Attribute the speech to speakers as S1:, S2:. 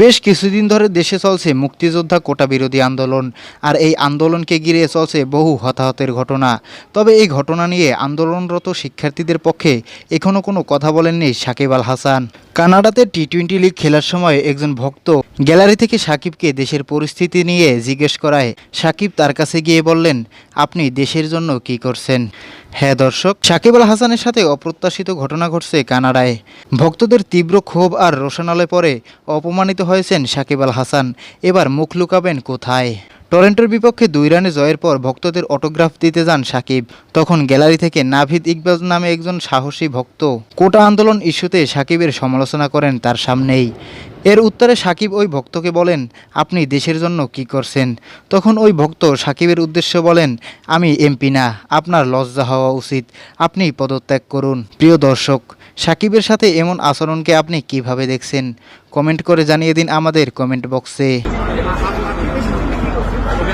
S1: বেশ কিছুদিন ধরে দেশে চলছে মুক্তিযোদ্ধা কোটা বিরোধী আন্দোলন, আর এই আন্দোলনকে ঘিরে চলছে বহু হতাহতের ঘটনা। তবে এই ঘটনা নিয়ে আন্দোলনরত শিক্ষার্থীদের পক্ষে এখনও কোনো কথা বলেননি সাকিব আল হাসান। কানাডাতে টি টোয়েন্টি লিগ খেলার সময় একজন ভক্ত গ্যালারি থেকে সাকিবকে দেশের পরিস্থিতি নিয়ে জিজ্ঞেস করায়, সাকিব তার কাছে গিয়ে বললেন, আপনি দেশের জন্য কি করছেন? হ্যাঁ দর্শক, সাকিব আল হাসানের সাথে অপ্রত্যাশিত ঘটনা ঘটছে কানাডায়। ভক্তদের তীব্র ক্ষোভ আর রোশনালে পরে অপমানিত হয়েছেন সাকিব আল হাসান। এবার মুখ লুকাবেন কোথায়? টরেন্টোর বিপক্ষে দুই রানে জয়ের পর ভক্তদের অটোগ্রাফ দিতে যান সাকিব। তখন গ্যালারি থেকে নাভিদ ইকবাল নামে একজন সাহসী ভক্ত। কোটা আন্দোলন ইস্যুতে সাকিবের সমালোচনা করেন তার সামনেই। এর উত্তরে সাকিব ওই ভক্তকে বলেন, আপনি দেশের জন্য কি করছেন? তখন ওই ভক্ত সাকিবের উদ্দেশ্য বলেন, আমি এমপি না, আপনার লজ্জা হওয়া উচিত, আপনি পদত্যাগ করুন, প্রিয় দর্শক। সাকিবের সাথে এমন আচরণকে আপনি কীভাবে দেখছেন? কমেন্ট করে জানিয়ে দিন আমাদের কমেন্ট বক্সে।